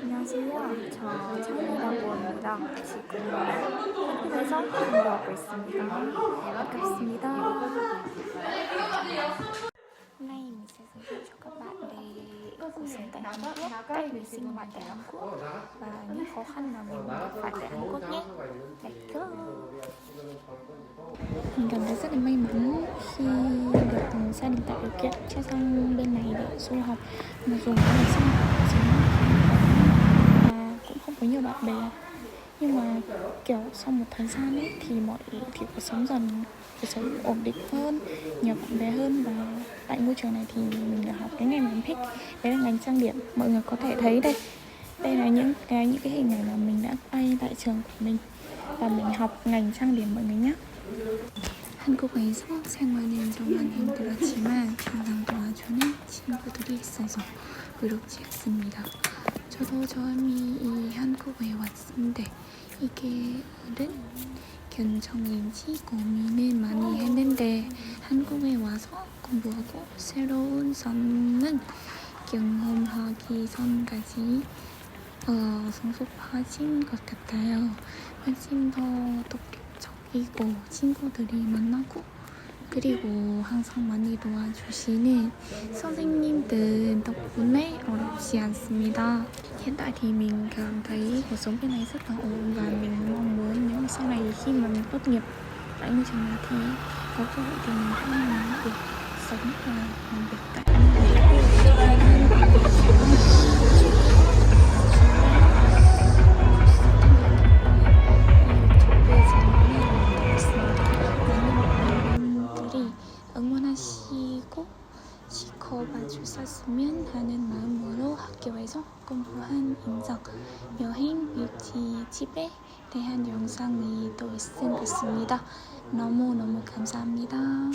안녕하세요 저 창이라고 합니다 지금 한국에서 공부하고 있습니다 반갑습니다 cuộc sống tại Hàn Quốc cách mình sinh hoạt tại Hàn Quốc và những khó khăn mà mình gặp phải tại Hàn Quốc nhé. Let's go mình cảm thấy rất là may mắn khi được gia đình tạo điều kiện cho sang bên này để du học. Mặc dù có là sinh hoạt và cũng không có nhiều bạn bè nhưng mà kiểu sau một thời gian ấy thì mọi thì cuộc sống dần cuộc sống ổn định hơn nhiều bạn bè hơn và tại ngôi trường này thì mình được học cái ngành mình thích đấy là ngành trang điểm mọi người có thể thấy đây đây là những cái những cái hình ảnh mà mình đã quay tại trường của mình và mình học ngành trang điểm mọi người nhé 한국에서 생활은 정말 힘들었지만 항상 도와주는 친구들이 있어서 외롭지 않습니다. 저도 처음에 이 한국에 왔는데 이게 는 견성인지 고민을 많이 했는데 한국에 와서 공부하고 새로운 선는 경험하기 전까지 어, 성숙해진 것 같아요. 훨씬 더 독립적이고 친구들이 만나고 그리고 항상 많이 doa주시는 선생님들 덕분에 어렵지 않습니다. Có cơ hội thì mình cũng muốn được 지켜봐 주셨으면 하는 마음으로 학교에서 공부한 인정, 여행, 뷰티, 집에 대한 영상이 또것 같습니다. 너무너무 감사합니다.